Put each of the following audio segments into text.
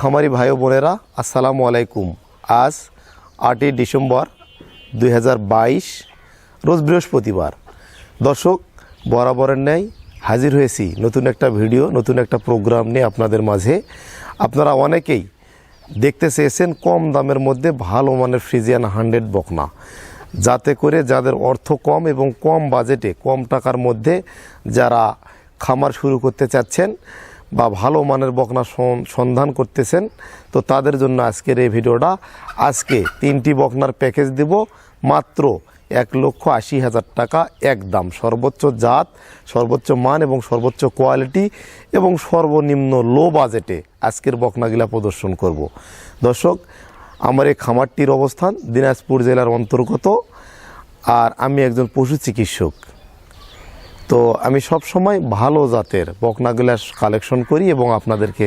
খামারি ভাই বোনেরা, আসসালামু আলাইকুম। আজ আটই ডিসেম্বর দু হাজার বাইশ, রোজ বৃহস্পতিবার। দর্শক, বরাবরের ন্যায় হাজির হয়েছি নতুন একটা ভিডিও, নতুন একটা প্রোগ্রাম নিয়ে আপনাদের মাঝে। আপনারা অনেকেই দেখতে চেয়েছেন কম দামের মধ্যে ভালো মানের ফ্রিজিয়ান হান্ড্রেড বকনা। যাতে করে যাদের অর্থ কম এবং কম বাজেটে, কম টাকার মধ্যে যারা খামার শুরু করতে চাচ্ছেন বা ভালো মানের বকনা সন- সন্ধান করতেছেন, তো তাদের জন্য আজকের এই ভিডিওটা। আজকে তিনটি বকনার প্যাকেজ দেব, মাত্র এক লক্ষ আশি হাজার টাকা একদম সর্বোচ্চ জাত, সর্বোচ্চ মান এবং সর্বোচ্চ কোয়ালিটি এবং সর্বনিম্ন লো বাজেটে আজকের বকনাগুলা প্রদর্শন করব। দর্শক, আমার এই খামারটির অবস্থান দিনাজপুর জেলার অন্তর্গত, আর আমি একজন পশু চিকিৎসক। তো আমি সব সময় ভালো জাতের বকনাগুলা কালেকশন করি এবং আপনাদেরকে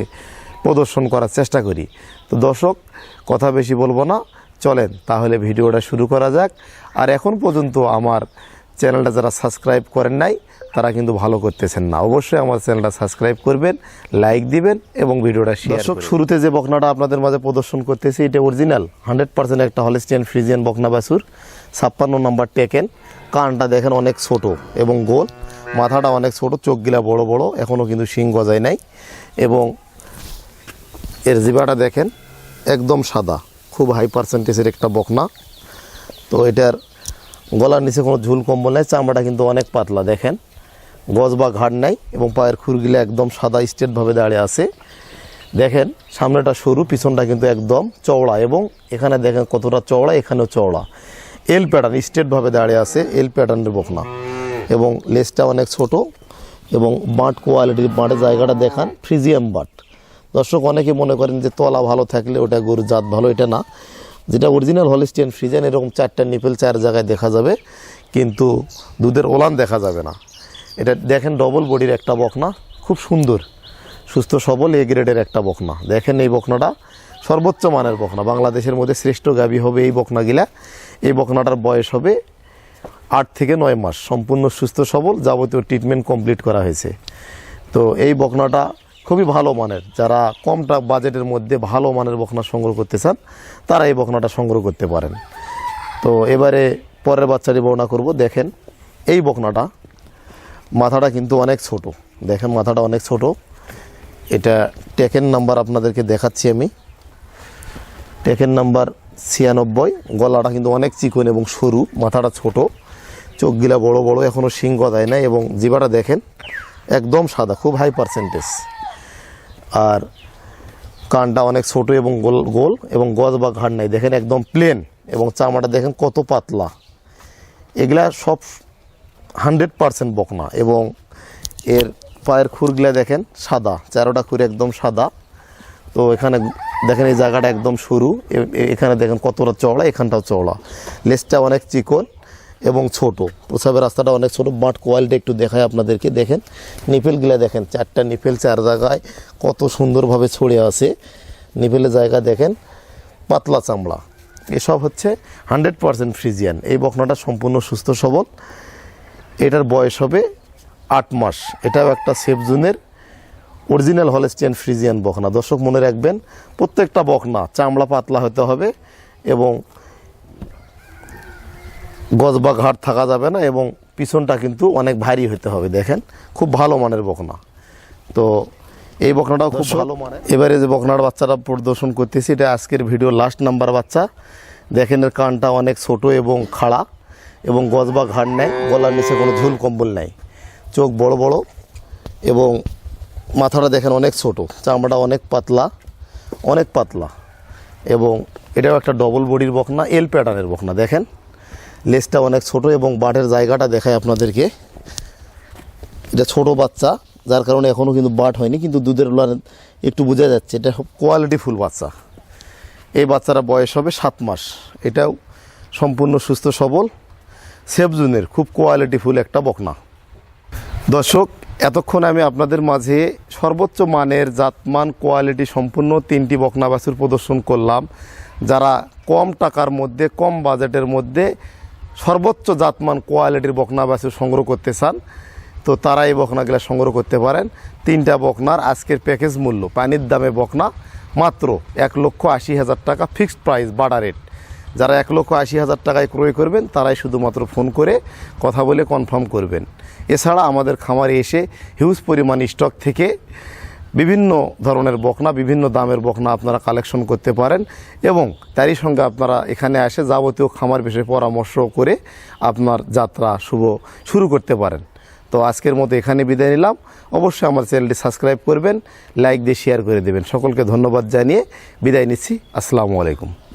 প্রদর্শন করার চেষ্টা করি। তো দর্শক কথা বেশি বলব না চলেন তাহলে ভিডিওটা শুরু করা যাক। আর এখন পর্যন্ত আমার চ্যানেলটা যারা সাবস্ক্রাইব করেন নাই তারা কিন্তু ভালো করতেছেন না। অবশ্যই আমার চ্যানেলটা সাবস্ক্রাইব করবেন লাইক দিবেন এবং ভিডিওটা শেয়ার দর্শক শুরুতে যে বকনাটা আপনাদের মাঝে প্রদর্শন করতেছি এটা অরিজিনাল হান্ড্রেড পার্সেন্ট একটা হলিস্টিয়ান ফ্রিজিয়ান বকনা বাসুর ছাপ্পান্ন নম্বর টেকেন কানটা দেখেন অনেক ছোট এবং গোল। মাথাটা অনেক ছোট, চোখগুলা বড় বড় এখনও কিন্তু শিং গজায় নাই। এবং এর জিবাটা দেখেন, একদম সাদা, খুব হাই পার্সেন্টেজের একটা বকনা। তো এটার গলার নিচে কোনো ঝুল কম্বল নাই, চামড়াটা কিন্তু অনেক পাতলা, দেখেন। গজ বা ঘাড় নাই, এবং পায়ের খুরগুলো একদম সাদা স্ট্রেটভাবে দাঁড়িয়ে আছে। দেখেন, সামনেটা সরু, পিছনটা কিন্তু একদম চওড়া, এবং এখানে দেখেন কতটা চওড়া, এখানেও চওড়া। এল প্যাটার্ন স্ট্রেটভাবে দাঁড়িয়ে আছে এল প্যাটার্নের বকনা। এবং লেজটা অনেক ছোট এবং বাঁট কোয়ালিটির বাঁটের জায়গাটা দেখান, ফ্রিজিয়াম বাট। দর্শক অনেকে মনে করেন যে তলা ভালো থাকলে ওটা গরুর জাত ভালো, এটা না। যেটা অরিজিনাল হলিস্টিয়ান ফ্রিজিয়ান এরকম চারটা নিপেল চার জায়গায় দেখা যাবে, কিন্তু দুধের ওলান দেখা যাবে না। এটা দেখেন ডবল বডির একটা বকনা, খুব সুন্দর। সুস্থ সবল এ গ্রেডের একটা বকনা। দেখেন এই বকনাটা সর্বোচ্চ মানের বকনা। বাংলাদেশের মধ্যে শ্রেষ্ঠ গাবি হবে এই বকনাগুলা। এই বকনাটার বয়স হবে আট থেকে নয় মাস সম্পূর্ণ সুস্থ সবল যাবতীয় ট্রিটমেন্ট কমপ্লিট করা হয়েছে। তো এই বকনাটা খুবই ভালো মানের। যারা কম টা- বাজেটের মধ্যে ভালো মানের বকনা সংগ্রহ করতে চান, তারা এই বকনাটা সংগ্রহ করতে পারেন। তো এবারে পরের বাচ্চাটি বর্ণনা করব। দেখেন, এই বকনাটা মাথাটা কিন্তু অনেক ছোট। দেখেন, মাথাটা অনেক ছোট। এটা টেকেন নাম্বার আপনাদেরকে দেখাচ্ছি আমি। টেকেন নাম্বার ছিয়ানব্বই। গলাটা কিন্তু অনেক চিকন এবং সরু, মাথাটা ছোট। চোখগুলা বড় বড় এখনও শিং গদায় নাই এবং জিবাটা দেখেন একদম সাদা, খুব হাই পার্সেন্টেজ আর কানটা অনেক ছোট এবং গোল গোল এবং গজ বা ঘাড় নাই। দেখেন একদম প্লেন এবং চামড়াটা দেখেন কত পাতলা। এগুলা সব হান্ড্রেড পারসেন্ট বকনা এবং এর পায়ের খুরগুলা দেখেন সাদা, চারোটা খুর একদম সাদা। তো এখানে দেখেন এই জায়গাটা একদম সরু এখানে দেখেন কতটা চওড়া, এখানটাও চওড়া। লেজটা অনেক চিকন এবং ছোট। প্রসাবের রাস্তাটা অনেক ছোট বাট কোয়ালিটি একটু দেখায় আপনাদেরকে। দেখেন নিপেলগুলা দেখেন, চারটা নিপেল চার জায়গায় কত সুন্দরভাবে ছড়ে আছে। নিপেলের জায়গা দেখেন, পাতলা চামড়া। এসব হচ্ছে হান্ড্রেড পারসেন্ট ফ্রিজিয়ান। এই বকনাটা সম্পূর্ণ সুস্থ সবল। এটার বয়স হবে আট মাস। এটাও একটা সেফ জোনের অরিজিনাল হলেস্টিয়ান ফ্রিজিয়ান বকনা। দর্শক মনে রাখবেন, প্রত্যেকটা বকনা চামড়া পাতলা হতে হবে এবং গজ বা ঘাট থাকা যাবে না এবং পিছনটা কিন্তু অনেক ভারী হতে হবে দেখেন। খুব ভালো মানের বকনা। তো এই বকনাটাও খুব ভালো মানের। এবারে যে বকনার বাচ্চাটা প্রদর্শন করতেছি এটা আজকের ভিডিও লাস্ট নাম্বার বাচ্চা। দেখেন এর কানটা অনেক ছোট এবং খাড়া এবং গজ বা ঘাড় নেয় গলার নিচে কোনো ঝুল কম্বল নাই। চোখ বড় বড় এবং মাথাটা দেখেন অনেক ছোট চামড়াটা অনেক পাতলা অনেক পাতলা। এবং এটাও একটা ডবল বডির বকনা এল প্যাটার্নের বকনা দেখেন। লেজটা অনেক ছোট এবং বাটের জায়গাটা দেখায় আপনাদেরকে। এটা ছোট বাচ্চা, যার কারণে এখনও কিন্তু বাট হয়নি, কিন্তু দুধের উলান একটু বোঝা যাচ্ছে। এটা কোয়ালিটি ফুল বাচ্চা। এই বাচ্চারা বয়স হবে সাত মাস। এটাও সম্পূর্ণ সুস্থ, সবল সেফ জুনের খুব কোয়ালিটি ফুল একটা বকনা। দর্শক, এতক্ষণ আমি আপনাদের মাঝে সর্বোচ্চ মানের, জাতমান কোয়ালিটি সম্পূর্ণ তিনটি বকনা বাছুর প্রদর্শন করলাম। যারা কম টাকার মধ্যে, কম বাজেটের মধ্যে সর্বোচ্চ জাতমান কোয়ালিটির বকনা বাছুর সংগ্রহ করতে চান, তো তারা এই বকনাগুলো সংগ্রহ করতে পারেন। তিনটা বকনার আজকের প্যাকেজ মূল্য, পানির দামে বকনা, মাত্র এক লক্ষ আশি হাজার টাকা ফিক্সড প্রাইস বাড়া রেট। যারা এক লক্ষ আশি হাজার টাকায় ক্রয় করবেন, তারাই শুধুমাত্র ফোন করে কথা বলে কনফার্ম করবেন। এছাড়া আমাদের খামারে এসে হিউজ পরিমাণ স্টক থেকে বিভিন্ন ধরনের বকনা, বিভিন্ন দামের বকনা আপনারা কালেকশন করতে পারেন এবং তারই সঙ্গে আপনারা এখানে এসে যাবতীয় খামার বিষয়ে পরামর্শ করে আপনার যাত্রা শুভ, শুরু করতে পারেন। তো আজকের মতো এখানে বিদায় নিলাম। অবশ্যই আমার চ্যানেলটি সাবস্ক্রাইব করবেন, লাইক দিয়ে শেয়ার করে দেবেন। সকলকে ধন্যবাদ জানিয়ে বিদায় নিচ্ছি। আসসালামু আলাইকুম।